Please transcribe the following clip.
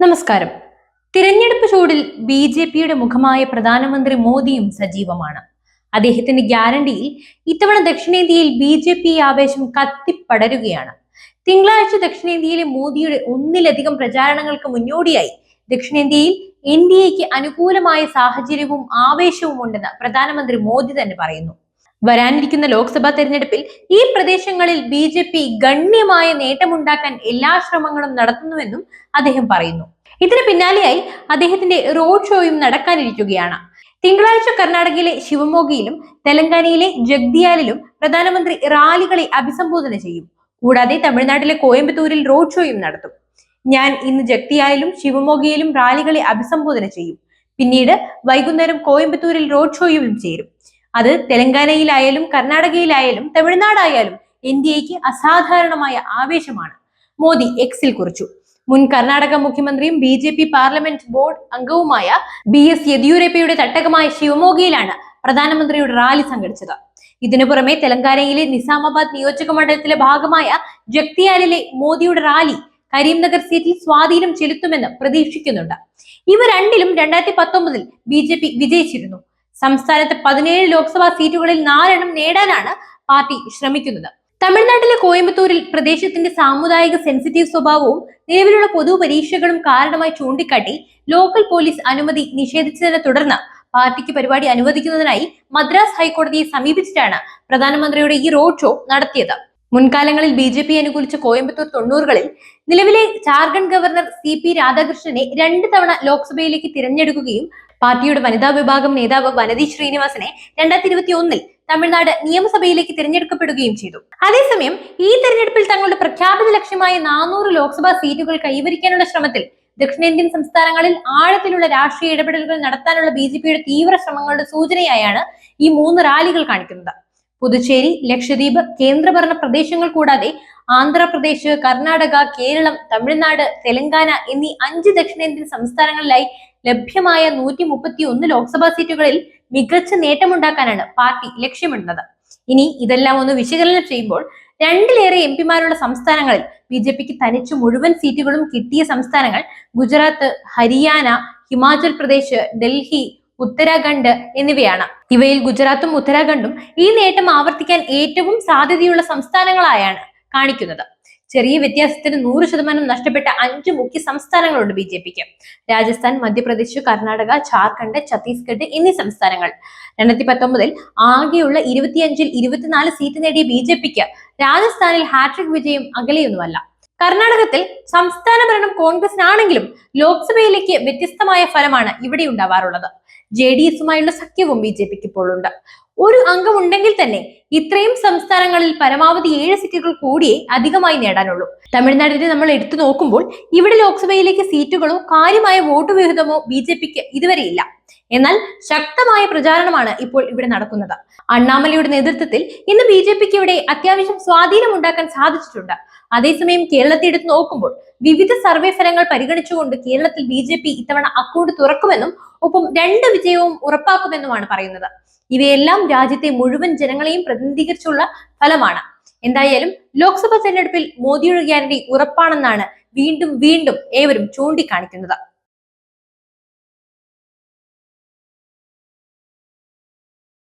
നമസ്കാരം. തിരഞ്ഞെടുപ്പ് ചൂടിൽ ബി ജെ പിയുടെ മുഖമായ പ്രധാനമന്ത്രി മോദിയും സജീവമാണ്. അദ്ദേഹത്തിന്റെ ഗ്യാരണ്ടിയിൽ ഇത്തവണ ദക്ഷിണേന്ത്യയിൽ ബി ജെ പി ആവേശം കത്തിപ്പടരുകയാണ്. തിങ്കളാഴ്ച ദക്ഷിണേന്ത്യയിലെ മോദിയുടെ ഒന്നിലധികം പ്രചാരണങ്ങൾക്ക് മുന്നോടിയായി ദക്ഷിണേന്ത്യയിൽ എൻ ഡി എക്ക് അനുകൂലമായ സാഹചര്യവും ആവേശവും ഉണ്ടെന്ന് പ്രധാനമന്ത്രി മോദി തന്നെ പറയുന്നു. വരാനിരിക്കുന്ന ലോക്സഭാ തെരഞ്ഞെടുപ്പിൽ ഈ പ്രദേശങ്ങളിൽ ബി ജെ പി ഗണ്യമായ നേട്ടമുണ്ടാക്കാൻ എല്ലാ ശ്രമങ്ങളും നടത്തുന്നുവെന്നും അദ്ദേഹം പറയുന്നു. ഇതിന് പിന്നാലെയായി അദ്ദേഹത്തിന്റെ റോഡ് ഷോയും നടക്കാനിരിക്കുകയാണ്. തിങ്കളാഴ്ച കർണാടകയിലെ ശിവമോഗയിലും തെലങ്കാനയിലെ ജഗ്ദിയാലിലും പ്രധാനമന്ത്രി റാലികളെ അഭിസംബോധന ചെയ്യും. കൂടാതെ തമിഴ്നാട്ടിലെ കോയമ്പത്തൂരിൽ റോഡ് ഷോയും നടത്തും. ഞാൻ ഇന്ന് ജഗ്തിയായാലും ശിവമോഗയിലും റാലികളെ അഭിസംബോധന ചെയ്യും. പിന്നീട് വൈകുന്നേരം കോയമ്പത്തൂരിൽ റോഡ് ഷോയിലും ചേരും. അത് തെലങ്കാനയിലായാലും കർണാടകയിലായാലും തമിഴ്നാടായാലും ഇന്ത്യയ്ക്ക് അസാധാരണമായ ആവേശമാണ്. മോദി എക്സിൽ കുറിച്ചു. മുൻ കർണാടക മുഖ്യമന്ത്രിയും B J P parliament board അംഗവുമായ ബി എസ് യെദ്യൂരപ്പയുടെ തട്ടകമായ ശിവമോഗയിലാണ് പ്രധാനമന്ത്രിയുടെ റാലി സംഘടിച്ചത്. ഇതിനു പുറമെ തെലങ്കാനയിലെ നിസാമാബാദ് നിയോജക മണ്ഡലത്തിലെ ഭാഗമായ ജഗ്തിയാലിലെ മോദിയുടെ റാലി കരീംനഗർ സീറ്റിൽ സ്വാധീനം ചെലുത്തുമെന്ന് പ്രതീക്ഷിക്കുന്നുണ്ട്. ഇവ രണ്ടിലും രണ്ടായിരത്തി പത്തൊമ്പതിൽ ബി ജെ പി വിജയിച്ചിരുന്നു. സംസ്ഥാനത്ത് പതിനേഴ് ലോക്സഭാ സീറ്റുകളിൽ നാലെണ്ണം നേടാനാണ് പാർട്ടി ശ്രമിക്കുന്നത്. തമിഴ്നാട്ടിലെ കോയമ്പത്തൂരിൽ പ്രദേശത്തിന്റെ സാമുദായിക സെൻസിറ്റീവ് സ്വഭാവവും നിലവിലുള്ള പൊതു പരീക്ഷകളും കാരണമായി ചൂണ്ടിക്കാട്ടി ലോക്കൽ പോലീസ് അനുമതി നിഷേധിച്ചതിനെ തുടർന്ന് പാർട്ടിക്ക് പരിപാടി അനുവദിക്കുന്നതിനായി മദ്രാസ് ഹൈക്കോടതിയെ സമീപിച്ചിട്ടാണ് പ്രധാനമന്ത്രിയുടെ ഈ റോഡ് ഷോ നടത്തിയത്. മുൻകാലങ്ങളിൽ ബി ജെ പി അനുകൂലിച്ച കോയമ്പത്തൂർ തൊണ്ണൂറുകളിൽ നിലവിലെ ജാർഖണ്ഡ് ഗവർണർ സി പി രാധാകൃഷ്ണനെ രണ്ട് തവണ ലോക്സഭയിലേക്ക് തിരഞ്ഞെടുക്കുകയും പാർട്ടിയുടെ വനിതാ വിഭാഗം നേതാവ് വനതി ശ്രീനിവാസനെ രണ്ടായിരത്തി ഇരുപത്തി ഒന്നിൽ തമിഴ്നാട് നിയമസഭയിലേക്ക് തിരഞ്ഞെടുക്കപ്പെടുകയും ചെയ്തു. അതേസമയം ഈ തെരഞ്ഞെടുപ്പിൽ തങ്ങളുടെ പ്രഖ്യാപിത ലക്ഷ്യമായ നാനൂറ് ലോക്സഭാ സീറ്റുകൾ കൈവരിക്കാനുള്ള ശ്രമത്തിൽ ദക്ഷിണേന്ത്യൻ സംസ്ഥാനങ്ങളിൽ ആഴത്തിലുള്ള രാഷ്ട്രീയ ഇടപെടലുകൾ നടത്താനുള്ള ബി ജെ പിയുടെ തീവ്ര ശ്രമങ്ങളുടെ സൂചനയായാണ് ഈ മൂന്ന് റാലികൾ കാണിക്കുന്നത്. പുതുച്ചേരി ലക്ഷദ്വീപ് കേന്ദ്രഭരണ പ്രദേശങ്ങൾ കൂടാതെ ആന്ധ്രാപ്രദേശ് കർണാടക കേരളം തമിഴ്നാട് തെലങ്കാന എന്നീ അഞ്ച് ദക്ഷിണേന്ത്യൻ സംസ്ഥാനങ്ങളിലായി ലഭ്യമായ നൂറ്റി മുപ്പത്തി ഒന്ന് ലോക്സഭാ സീറ്റുകളിൽ മികച്ച നേട്ടമുണ്ടാക്കാനാണ് പാർട്ടി ലക്ഷ്യമിടുന്നത്. ഇനി ഇതെല്ലാം ഒന്ന് വിശകലനം ചെയ്യുമ്പോൾ രണ്ടിലേറെ എം പിമാരുള്ള സംസ്ഥാനങ്ങളിൽ ബി ജെ പിക്ക് തനിച്ച് മുഴുവൻ സീറ്റുകളും കിട്ടിയ സംസ്ഥാനങ്ങൾ ഗുജറാത്ത് ഹരിയാന ഹിമാചൽ പ്രദേശ് ഡൽഹി ഉത്തരാഖണ്ഡ് എന്നിവയാണ്. ഇവയിൽ ഗുജറാത്തും ഉത്തരാഖണ്ഡും ഈ നേട്ടം ആവർത്തിക്കാൻ ഏറ്റവും സാധ്യതയുള്ള സംസ്ഥാനങ്ങളായാണ് കാണിക്കുന്നത്. ചെറിയ വ്യത്യാസത്തിന് നൂറ് ശതമാനം നഷ്ടപ്പെട്ട അഞ്ച് മുഖ്യ സംസ്ഥാനങ്ങളുണ്ട് ബി ജെ പിക്ക്. രാജസ്ഥാൻ മധ്യപ്രദേശ് കർണാടക ജാർഖണ്ഡ് ഛത്തീസ്ഗഡ് എന്നീ സംസ്ഥാനങ്ങൾ. രണ്ടായിരത്തി പത്തൊമ്പതിൽ ആകെയുള്ള ഇരുപത്തിയഞ്ചിൽ ഇരുപത്തിനാല് സീറ്റ് നേടിയ ബി ജെ പിക്ക് രാജസ്ഥാനിൽ ഹാട്രിക് വിജയം അകലെയൊന്നുമല്ല. കർണാടകത്തിൽ സംസ്ഥാന ഭരണം കോൺഗ്രസിനാണെങ്കിലും ലോക്സഭയിലേക്ക് വ്യത്യസ്തമായ ഫലമാണ് ഇവിടെ ഉണ്ടാവാറുള്ളത്. ജെ ഡി എസുമായുള്ള സഖ്യവും ബി ജെ പിക്ക് ഇപ്പോൾ ഉണ്ട് ഒരു അംഗം ഉണ്ടെങ്കിൽ തന്നെ ഇത്രയും സംസ്ഥാനങ്ങളിൽ പരമാവധി ഏഴ് സീറ്റുകൾ കൂടിയേ അധികമായി നേടാനുള്ളൂ. തമിഴ്നാടിനെ നമ്മൾ എടുത്തു നോക്കുമ്പോൾ ഇവിടെ ലോക്സഭയിലേക്ക് സീറ്റുകളോ കാര്യമായ വോട്ട് വിഹിതമോ ബി ജെ പിക്ക് എന്നാൽ ശക്തമായ പ്രചാരണമാണ് ഇപ്പോൾ ഇവിടെ നടക്കുന്നത്. അണ്ണാമലയുടെ നേതൃത്വത്തിൽ ഇന്ന് ബി ജെ പിക്ക് ഇവിടെ അത്യാവശ്യം സ്വാധീനം ഉണ്ടാക്കാൻ സാധിച്ചിട്ടുണ്ട്. അതേസമയം കേരളത്തെ എടുത്ത് നോക്കുമ്പോൾ വിവിധ സർവേ ഫലങ്ങൾ പരിഗണിച്ചുകൊണ്ട് കേരളത്തിൽ ബി ജെ പി ഇത്തവണ അക്കൗണ്ട് തുറക്കുമെന്നും ഒപ്പം രണ്ട് വിജയവും ഉറപ്പാക്കുമെന്നുമാണ് പറയുന്നത്. ഇവയെല്ലാം രാജ്യത്തെ മുഴുവൻ ജനങ്ങളെയും പ്രതിനിധീകരിച്ചുള്ള ഫലമാണ്. എന്തായാലും ലോക്സഭാ തെരഞ്ഞെടുപ്പിൽ മോദിയുടെ ഗ്യാരണ്ടി ഉറപ്പാണെന്നാണ് വീണ്ടും വീണ്ടും ഏവരും ചൂണ്ടിക്കാണിക്കുന്നത്.